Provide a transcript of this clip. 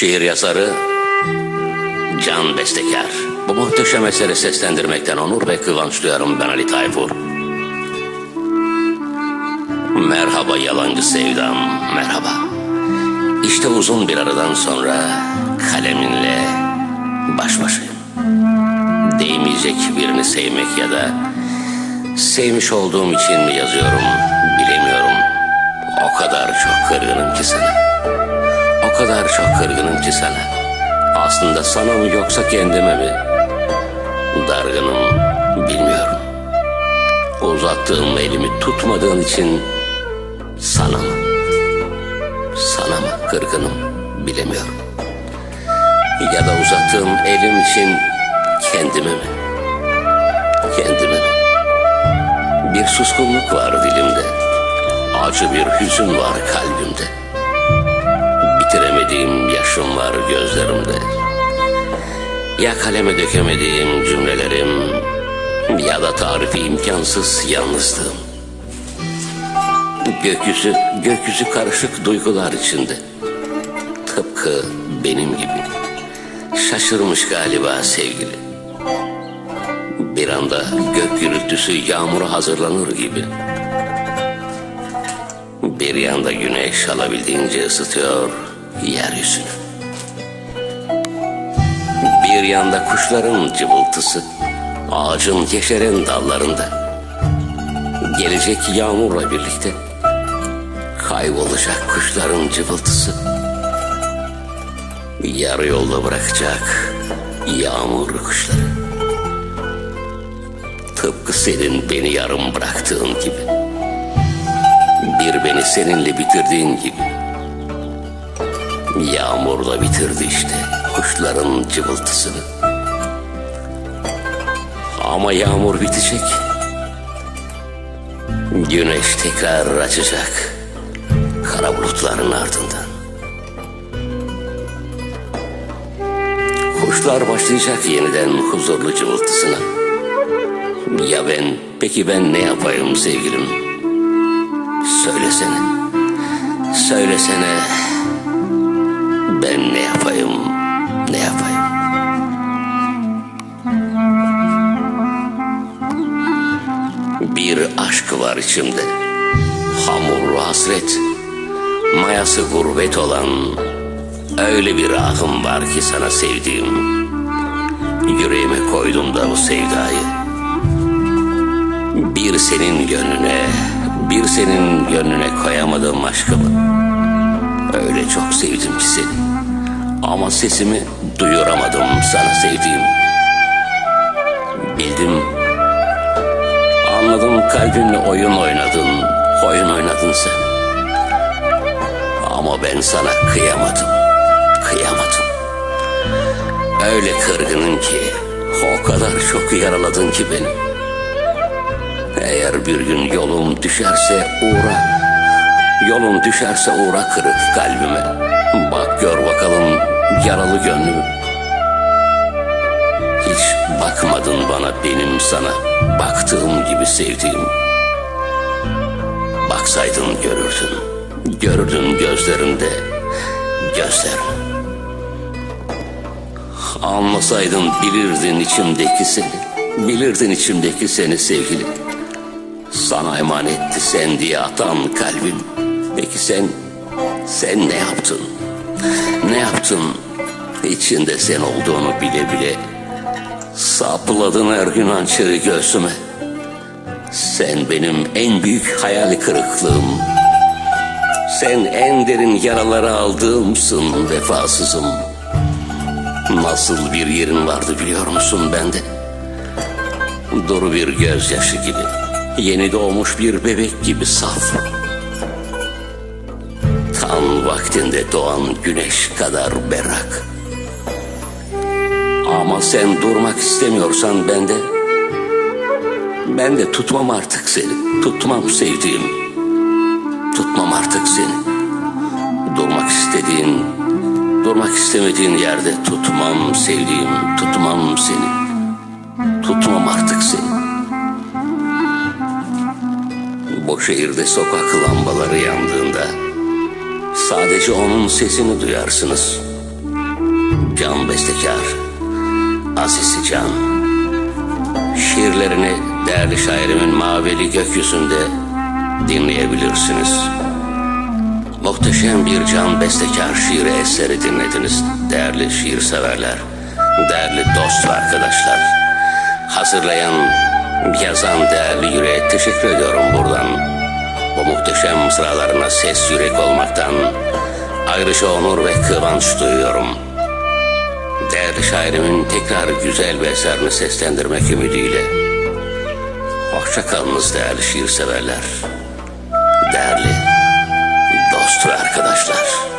Şiir yazarı Can Bestekar. Bu muhteşem eseri seslendirmekten onur ve kıvanç duyarım ben Ali Tayfur. Merhaba yalancı sevdam, merhaba. İşte uzun bir aradan sonra kaleminle baş başayım. Değmeyecek birini sevmek ya da sevmiş olduğum için mi yazıyorum bilemiyorum. O kadar çok kırgınım ki sana. Kadar çok kırgınım ki sana. Aslında sana mı yoksa kendime mi? Dargınım bilmiyorum. Uzattığım elimi tutmadığın için sana mı? Sana mı kırgınım bilemiyorum. Ya da uzattığım elim için kendime mi? Kendime mi? Bir suskunluk var dilimde. Acı bir hüzün var kalbimde. Bitiremediğim yaşım var gözlerimde. Ya kaleme dökemediğim cümlelerim ya da tarifi imkansız yalnızlığım. Gökyüzü, gökyüzü karışık duygular içinde. Tıpkı benim gibi. Şaşırmış galiba sevgili. Bir anda gök gürültüsü yağmura hazırlanır gibi. Bir yanda güneş alabildiğince ısıtıyor yeryüzünü. Bir yanda kuşların cıvıltısı, ağacın yeşeren dallarında. Gelecek yağmurla birlikte kaybolacak kuşların cıvıltısı. Yarı yolda bırakacak yağmur kuşları. Tıpkı senin beni yarım bıraktığın gibi. Bir beni seninle bitirdiğin gibi. Yağmurla bitirdi işte kuşların cıvıltısını. Ama yağmur bitecek. Güneş tekrar açacak kara bulutların ardından. Kuşlar başlayacak yeniden huzurlu cıvıltısına. Ya ben, peki ben ne yapayım sevgilim? Söylesene, söylesene. Ben ne yapayım, ne yapayım? Bir aşk var içimde, hamurlu hasret, mayası gurbet olan öyle bir ahım var ki sana sevdiğim. Yüreğime koydum da bu sevdayı. Bir senin gönlüne, bir senin gönlüne koyamadım aşkımı. Öyle çok sevdim ki seni. Ama sesimi duyuramadım sana sevdiğim. Bildim. Anladım kalbinle oyun oynadın. Oyun oynadın sen. Ama ben sana kıyamadım. Kıyamadım. Öyle kırgınım ki o kadar çok yaraladın ki beni. Eğer bir gün yolum düşerse uğra. Yolun düşerse uğra kırık kalbime. Yaralı gönlümü. Hiç bakmadın bana benim sana baktığım gibi sevdiğim. Baksaydın görürdün, görürdün gözlerinde gözlerim. Anlasaydın bilirdin içimdeki seni, bilirdin içimdeki seni sevgilim. Sana emanetti sen diye atan kalbim. Peki sen, sen ne yaptın? Ne yaptın? İçinde sen olduğunu bile bile sapladın her gün hançeri göğsüme. Sen benim en büyük hayal kırıklığım. Sen en derin yaraları aldığımsın vefasızım. Nasıl bir yerin vardı biliyor musun bende? Duru bir gözyaşı gibi, yeni doğmuş bir bebek gibi saf. Tam vaktinde doğan güneş kadar berrak. Ama sen durmak istemiyorsan ben de, ben de tutmam artık seni, tutmam sevdiğim. Tutmam artık seni. Durmak istediğin, durmak istemediğin yerde tutmam sevdiğim, tutmam seni. Tutmam artık seni. Bu şehirde sokak lambaları yandığında sadece onun sesini duyarsınız. can bestekar Aziz Can Şiirlerini değerli şairimin mavili gökyüzünde dinleyebilirsiniz. Muhteşem bir can bestekar şiir eseri dinlediniz değerli şiir severler, değerli dost ve arkadaşlar. Hazırlayan, yazan değerli yüreğe teşekkür ediyorum buradan. Bu muhteşem sıralarına ses yürek olmaktan ayrıca onur ve kıvanç duyuyorum. Değerli şairimin tekrar güzel bir eserini seslendirmek ümidiyle. Hoşçakalınız değerli şiir severler. Değerli dost ve arkadaşlar.